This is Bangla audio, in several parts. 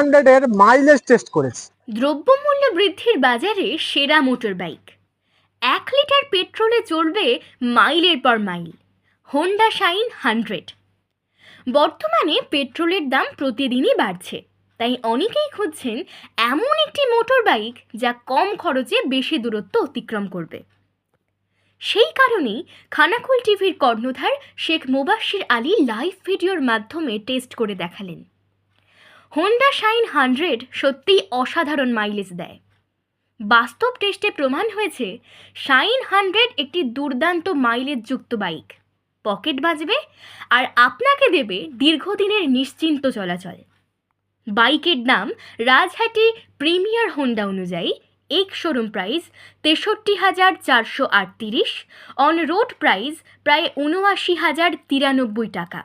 হান্ড্রেডের মাইলেজ টেস্ট করেছি। দ্রব্যমূল্য বৃদ্ধির বাজারে সেরা মোটর বাইক এক লিটার পেট্রোলে চলবে মাইলের পর মাইল হোন্ডা শাইন হান্ড্রেড বর্তমানে পেট্রোলের দাম প্রতিদিনই বাড়ছে। তাই অনেকেই খুঁজছেন এমন একটি মোটর বাইক যা কম খরচে বেশি দূরত্ব অতিক্রম করবে। সেই কারণেই খানাকুল টিভির কর্ণধার শেখ মোবাশ্বির আলী লাইভ ভিডিওর মাধ্যমে টেস্ট করে দেখালেন। হোন্ডা শাইন হান্ড্রেড সত্যিই অসাধারণ মাইলেজ দেয়। বাস্তব টেস্টে প্রমাণ হয়েছে শাইন হান্ড্রেড একটি দুর্দান্ত মাইলেজ যুক্ত বাইক পকেট বাজবে আর আপনাকে দেবে দীর্ঘদিনের নিশ্চিন্ত চলাচল। বাইকের দাম রাজহাটি প্রিমিয়ার হোন্ডা অনুযায়ী এক শোরুম প্রাইস তেষট্টি হাজার চারশো আটত্রিশ অন রোড প্রাইস প্রায় উনআশি হাজার তিরানব্বই টাকা।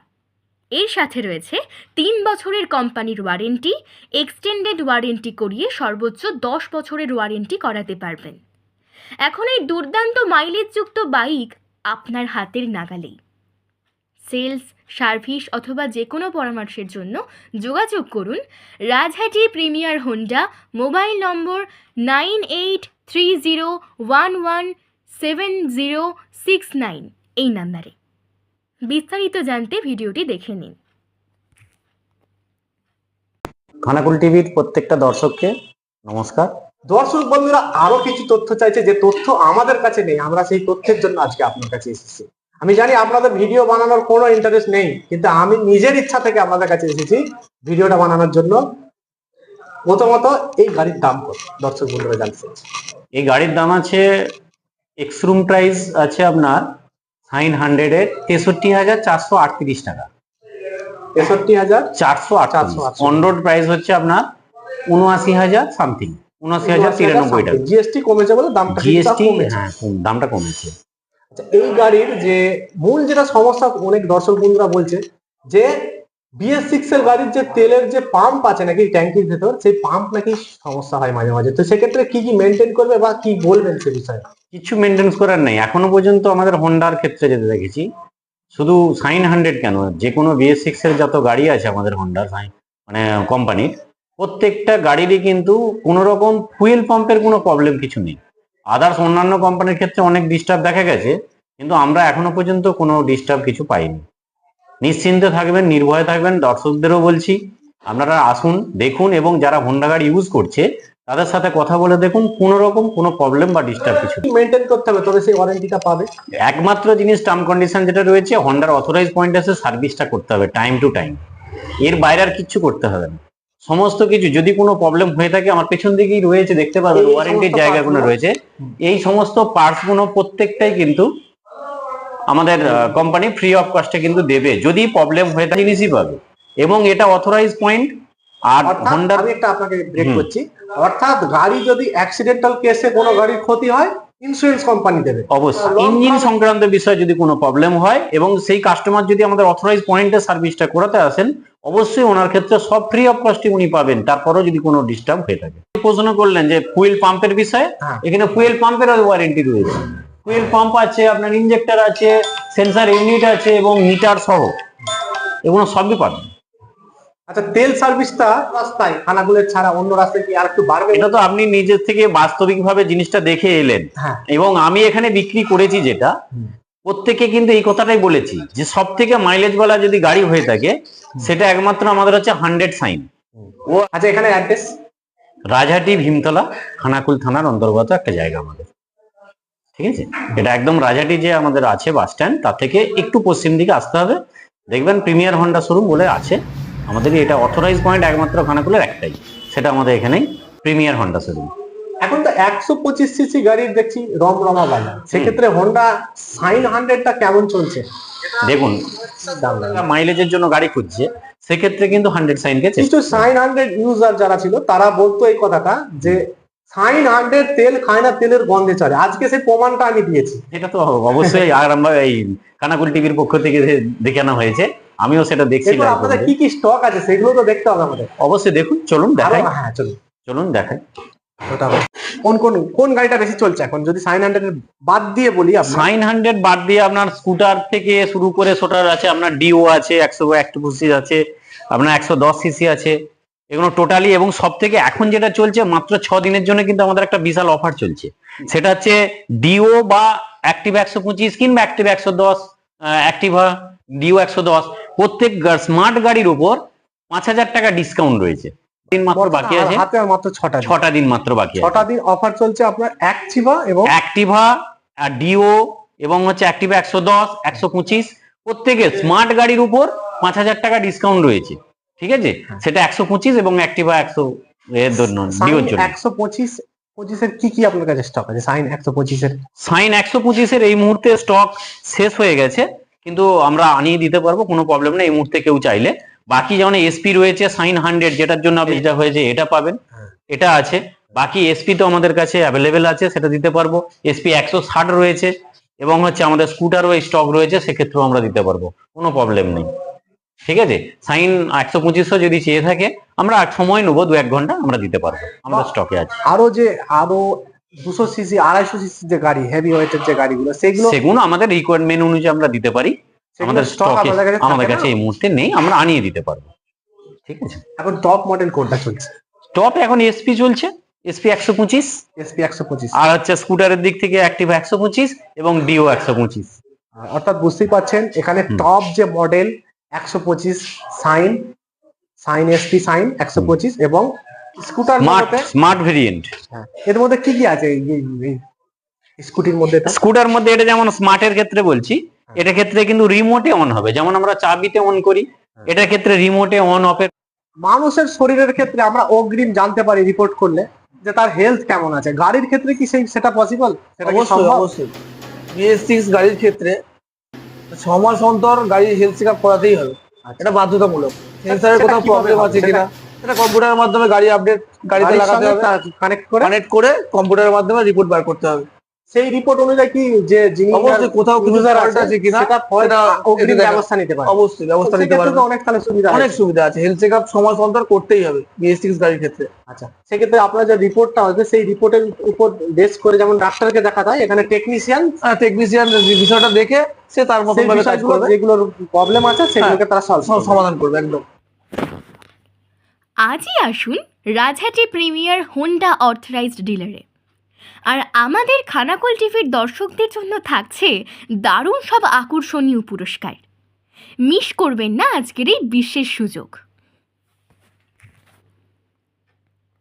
এর সাথে রয়েছে তিন বছরের কোম্পানির ওয়ারেন্টি, এক্সটেন্ডেড ওয়ারেন্টি করিয়ে সর্বোচ্চ দশ বছরের ওয়ারেন্টি করাতে পারবেন। এখন এই দুর্দান্ত মাইলেজযুক্ত বাইক আপনার হাতের নাগালেই। সেলস, সার্ভিস অথবা যে কোনো পরামর্শের জন্য যোগাযোগ করুন Rajhati premier Honda mobile number nine eight three zero one one seven zero six nine এই নাম্বারে। বিস্তারিত জানতে ভিডিওটি দেখে নিন। খানাকুল টিভির প্রত্যেকটা দর্শককে নমস্কার। দর্শক বন্ধুরা আরও কিছু তথ্য চাইছে যে তথ্য আমাদের কাছে নেই আমরা সেই তথ্যের জন্য আজকে আপনার কাছে এসেছি। আমি জানি আপনাদের ভিডিও বানানোর কোনো ইন্টারেস্ট নেই কিন্তু আমি নিজের ইচ্ছা থেকে আপনাদের কাছে এসেছি ভিডিওটা বানানোর জন্য। প্রথমত এই গাড়ির দাম কত? দর্শক বন্ধুরা জানতে এই গাড়ির দাম আছে এক্সরুম প্রাইস আছে আপনার সাইন হান্ড্রেডের তেষট্টি হাজার চারশো আটত্রিশ টাকা। তেষট্টি হাজার চারশো আটত্রিশ। 438 অন রোড প্রাইস হচ্ছে আপনার উনআশি হাজার সামথিং উনআশি হাজার তিরানব্বই টাকা। জিএসটি কমেছে বলে দামটা জিএসটি হ্যাঁ দামটা কমেছে। আচ্ছা, এই গাড়ির যে মূল যেটা সমস্যা অনেক দর্শক বন্ধুরা বলছে যে বিএস সিক্স গাড়ির যে তেলের যে পাম্প আছে নাকি ট্যাঙ্কির ভেতর, সেই পাম্প নাকি সমস্যা হয় মাঝে মাঝে। তো সেক্ষেত্রে কি কি মেনটেন করবে বা কি বলবেন সে বিষয়ে? কিছু মেনটেন্স করার নেই। এখনও পর্যন্ত আমাদের হোন্ডার ক্ষেত্রে যেতে দেখেছি, শুধু সাইন হান্ড্রেড কেন? যে কোনো বিএস সিক্স এর যত গাড়ি আছে আমাদের হোন্ডার মানে কোম্পানির, প্রত্যেকটা গাড়িরই কিন্তু কোনো রকম ফুয়েল পাম্পের কোনো প্রবলেম কিছু নেই। আদার্স অন্যান্য কোম্পানির ক্ষেত্রে অনেক ডিস্টার্ব দেখা গেছে, কিন্তু আমরা এখনও পর্যন্ত কোনো ডিস্টার্ব কিছু পাইনি। নিশ্চিন্তে থাকবেন নির্ভয়ে থাকবেন দর্শকদেরও বলছি। আপনারা আসুন দেখুন এবং যারা হোন্ডা গাড়ি ইউজ করছে তাদের সাথে কথা বলে দেখুন কোনো রকম কোনো প্রবলেম বা ডিস্টার্ব কিছু। মেনটেন করতে হবে তবে সেই ওয়ারেন্টিটা পাবে। একমাত্র জিনিস টার্ম কন্ডিশন যেটা রয়েছে হন্ডার অথরাইজ পয়েন্ট আছে সার্ভিসটা করতে হবে টাইম টু টাইম এর বাইরে আর কিচ্ছু করতে হবে না। সমস্ত কিছু যদি কোনো প্রবলেম হয়ে থাকে আমার পেছন দিকেই রয়েছে দেখতে পাবেন ওয়ারেন্টির জায়গাগুলো রয়েছে। এই সমস্ত পার্টসগুলো প্রত্যেকটাই কিন্তু আমাদের কোম্পানি ফ্রি অফ কস্টে কিন্তু দেবে। যদি প্রবলেম হয়ে থাকে জিনিসই পাবে। এবং এটা অথরাইজ পয়েন্ট আর হন্ডার আমি একটা আপনাকে ব্রেক করছি। অর্থাৎ গাড়ি যদি অ্যাক্সিডেন্টাল কেসে কোনো গাড়ির ক্ষতি হয় ইন্স্যুরেন্স কোম্পানি দেবে। অবশ্যই। ইঞ্জিন সংক্রান্ত বিষয়ে যদি কোনো প্রবলেম হয় এবং সেই কাস্টমার যদি আমাদের অথরাইজ পয়েন্টে সার্ভিসটা করাতে আসেন অবশ্যই ওনার ক্ষেত্রে সব ফ্রি অফ কস্টে উনি পাবেন। তারপরেও যদি কোনো ডিস্টার্ব হয়ে থাকে। প্রশ্ন করলেন যে ফুয়েল পাম্পের বিষয়ে? হ্যাঁ। এখানে ফুয়েল পাম্পের ওয়ারেন্টি রয়েছে। ফুয়েল পাম্প আছে আপনার ইনজেক্টর আছে সেন্সার ইউনিট আছে এবং মিটার সহ। এগুলো সবই পাবেন আচ্ছা তেল সার্ভিসটা রাস্তায় খানাগুলের ছাড়া অন্য রাস্তায় কি আর একটু বাড়বে? এটা তো আপনি নিজের থেকে বাস্তবিকভাবে জিনিসটা দেখে এলেন। হ্যাঁ। এবং আমি এখানে বিক্রি করেছি যেটা। প্রত্যেকে কিন্তু এই কথাটাই বলেছি যে সব থেকে মাইলেজ বলা যদি গাড়ি হয়ে থাকে সেটা একমাত্র আমাদের হচ্ছে হান্ড্রেড সাইন ও আচ্ছা এখানে অ্যাড্রেস রাজহাটি ভীমতলা খানাকুল থানার অন্তর্গত একটা জায়গা আমাদের। ঠিক আছে? এটা একদম রাজাটি যে আমাদের আছে বাস স্ট্যান্ড তার থেকে একটু পশ্চিম দিকে আসতে হবে। দেখবেন প্রিমিয়ার হন্ডা শোরুম বলে আছে। আমাদের এটা অথরাইজ পয়েন্ট একমাত্র খানাকুলের একটাই। সেটা আমাদের এখানেই প্রিমিয়ার হন্ডা শোরুম এখন তো একশো পঁচিশ সিসি গাড়ির দেখছি রমরমা বাজার। সেক্ষেত্রে হন্ডা সাইন হান্ড্রেডটা কেমন চলছে? দেখুন। মাইলেজের জন্য গাড়ি খুঁজছে সেক্ষেত্রে কিন্তু হান্ড্রেড সাইনকে কিছু সাইন হান্ড্রেড ইউজার যারা ছিল তারা বলতো এই কথাটা যে সাইন হান্ড্রেড তেল খায় না তেলের গন্ধে চলে। আজকে সেই প্রমাণটা আমি দিয়েছি। এটা তো অবশ্যই আর আমরা এই কানাকুল টিভির পক্ষ থেকে যে দেখে আনা হয়েছে আমিও সেটা দেখছি আপনাদের কি কি স্টক আছে সেগুলো তো দেখতে হবে আমাদের। অবশ্যই দেখুন চলুন দেখাই। হ্যাঁ চলুন। চলুন দেখাই। কোন কোন কোন গাড়িটা বেশি চলছে এখন? যদি সাইন হান্ড্রেড বাদ দিয়ে বলি নাইন হান্ড্রেড বাদ দিয়ে আপনার স্কুটার থেকে শুরু করে সোটার আছে আপনার ডিও আছে একশো সিসি আছে আপনার একশো দশ সিসি আছে। এগুলো টোটালি এবং সব থেকে এখন যেটা চলছে মাত্র ছ দিনের জন্য কিন্তু আমাদের একটা বিশাল অফার চলছে। সেটা হচ্ছে ডিও বা অ্যাক্টিভ একশো পঁচিশ কিংবা অ্যাক্টিভ একশো দশ অ্যাক্টিভা ডিও একশো দশ। প্রত্যেক স্মার্ট গাড়ির উপর পাঁচ হাজার টাকা ডিসকাউন্ট রয়েছে। দিন মাত্র বাকি আছে। হাতে মাত্র ছটা ছটা দিন মাত্র বাকি ছটা দিন অফার চলছে আপনার অ্যাক্টিভা এবং অ্যাক্টিভা আর ডিও এবং হচ্ছে অ্যাক্টিভা একশো দশ একশো পঁচিশ। প্রত্যেকে স্মার্ট গাড়ির উপর পাঁচ হাজার টাকা ডিসকাউন্ট রয়েছে। ঠিক আছে? সেটা একশো পঁচিশ এবং অ্যাক্টিভা একশো এর জন্য ডিওর জন্য একশো পঁচিশ পঁচিশের কি কি আপনার কাছে স্টক আছে? সাইন একশো পঁচিশের। সাইন একশো পঁচিশের এই মুহূর্তে স্টক শেষ হয়ে গেছে কিন্তু আমরা আনিয়ে দিতে পারব কোনো প্রবলেম নেই এই মুহূর্তে কেউ চাইলে। বাকি যেমন এসপি রয়েছে সাইন হান্ড্রেড যেটার জন্য আপনি যেটা হয়েছে এটা পাবেন। হ্যাঁ। এটা আছে। বাকি এসপি তো আমাদের কাছে অ্যাভেলেবেল আছে সেটা দিতে পারব। এসপি একশো ষাট রয়েছে এবং হচ্ছে আমাদের স্কুটারও স্টক রয়েছে সেক্ষেত্রেও আমরা দিতে পারব। কোনো প্রবলেম নেই। ঠিক আছে? সাইন একশো পঁচিশশো যদি চেয়ে থাকে আমরা সময় নেব দু এক ঘণ্টা আমরা দিতে পারব। আমরা স্টকে আছে। আরও যে আরও দুশো সিসি আড়াইশো সিসি যে গাড়ি হেভি ওয়েটের যে গাড়িগুলো সেগুলো সেগুলো আমাদের রিকোয়ারমেন্ট অনুযায়ী আমরা দিতে পারি। আমাদের স্টকে আমাদের কাছে এই মুহূর্তে নেই আমরা আনিয়ে দিতে পারব। ঠিক আছে? এখন টপ মডেল কোনটা চলছে? টপ এখন এসপি চলছে। এসপি একশো পঁচিশ। এসপি একশো পঁচিশ। আর হচ্ছে স্কুটারের দিক থেকে অ্যাক্টিভ একশো পঁচিশ এবং ডিও একশো পঁচিশ। অর্থাৎ বুঝতেই পারছেন এখানে টপ যে মডেল একশো পঁচিশ সাইন সাইন এসপি সাইন একশো পঁচিশ এবং স্কুটার স্মার্ট ভেরিয়েন্ট। হ্যাঁ, এর মধ্যে কি কি আছে স্কুটির মধ্যে স্কুটার মধ্যে এটা যেমন স্মার্টের ক্ষেত্রে বলছি হ্যাঁ। এটা ক্ষেত্রে কিন্তু রিমোটে অন হবে। যেমন আমরা চাবিতে অন করি হ্যাঁ। এটার ক্ষেত্রে রিমোটে অন অফের মানুষের শরীরের ক্ষেত্রে আমরা অগ্রিম জানতে পারি রিপোর্ট করলে যে তার হেলথ কেমন আছে। গাড়ির ক্ষেত্রে কি সেই সেটা পসিবল সেটা সম্ভব? অবশ্যই। বিএস সিক্স গাড়ির ক্ষেত্রে ছ মাস অন্তর গাড়ির হেলথ চেক আপ করাতেই হবে। আচ্ছা। এটা বাধ্যতামূলক। সেন্সারের কোথাও প্রবলেম আছে কিনা? এটা কম্পিউটারের মাধ্যমে গাড়ি আপডেট গাড়িতে লাগাতে হবে। কানেক্ট করে? কানেক্ট করে কম্পিউটারের মাধ্যমে রিপোর্ট বার করতে হবে। সেই রিপোর্ট অনুযায়ী কি যে যিনি অবশ্যই কোথাও কিছু user আছে কিনা সেটা ফল্ট অগ্রিম ব্যবস্থা নিতে পারে। অবশ্যই ব্যবস্থা নিতে তো অনেক তাহলে সুবিধা অনেক সুবিধা আছে। হেলথ চেক আপ ছ মাস অন্তর করতেই হবে বিএস গাড়ির ক্ষেত্রে। আচ্ছা সেক্ষেত্রে আপনার যে রিপোর্টটা হবে সেই রিপোর্টের উপর বেস করে যেমন ডাক্তারকে দেখা যায় এখানে টেকনিশিয়ান টেকনিশিয়ান বিষয়টা দেখে সে তার মতন ভাবে কাজ করবে। যেগুলোর প্রবলেম আছে সেগুলোকে তারা সলভ সমাধান করবে একদম। আজই আসুন রাজহাটি প্রিমিয়ার হোন্ডা অথরাইজড ডিলারে আর আমাদের খানাকোল টিভির দর্শকদের জন্য থাকছে দারুণ সব আকর্ষণীয় পুরস্কার। মিস করবেন না আজকের এই বিশেষ সুযোগ।